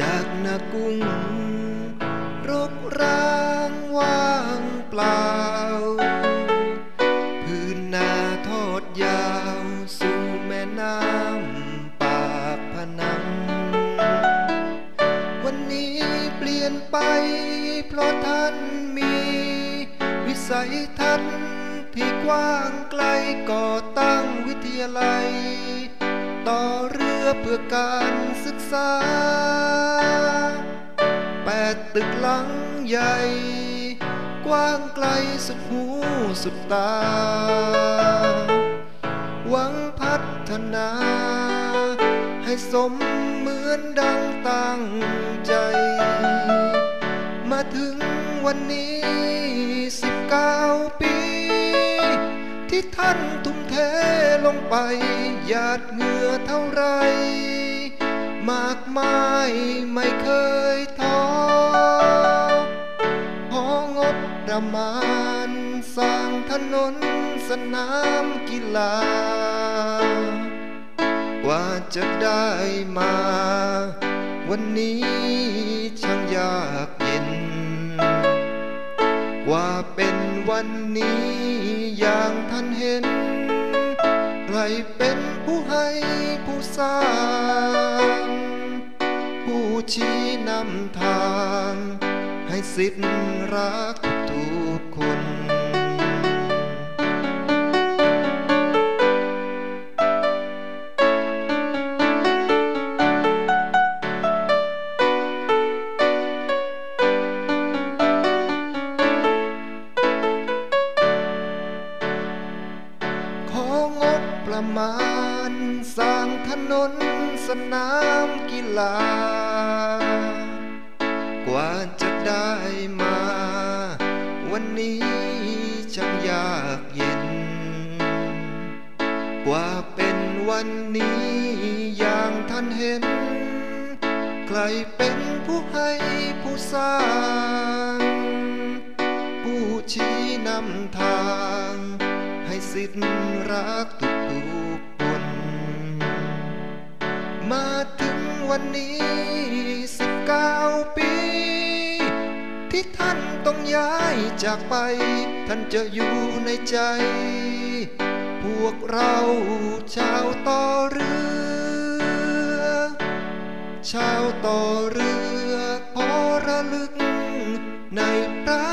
จากนากุ้ง รกร้างว่างเปล่า พื้นนาทอดยาวสู่แม่น้ำปากพนัง วันนี้เปลี่ยนไป เพราะท่านมี วิสัยทัศน์ที่กว้างไกลก่อตั้งวิทยาลัย ต่อเรือเพื่อการศึกษา แปดตึกหลังใหญ่ กว้างไกลสุดหูสุดตา หวังพัฒนา ให้สมเหมือนดังตั้งใจ มาถึงวันนี้สิบเก้า ที่ท่านทุ่มเทลงไป หยาดเหงื่อเท่าไร มากมายไม่เคยท้อของบประมาณ สร้างถนนสนามกีฬากว่าจะได้มา วันนี้ช่างยาก ว่าเป็นวันนี้อย่างท่านเห็น ใครเป็นผู้ให้ผู้สร้าง ผู้ชี้นำทาง ให้สิทธิ์รักทุก ประมาณ สร้างถนนสนามกีฬา กว่าจะได้มา วันนี้ช่างยากเย็น กว่าเป็นวันนี้อย่างท่านเห็น ใครเป็นผู้ให้ผู้สร้าง ผู้ชี้นำทาง สิทธิ์รักทุกทุกคน มาถึงวันนี้สิบเก้าปี ที่ท่านต้องย้ายจากไป ท่านจะอยู่ในใจ พวกเราชาวต่อเรือ ชาวต่อเรือพอระลึกในพระ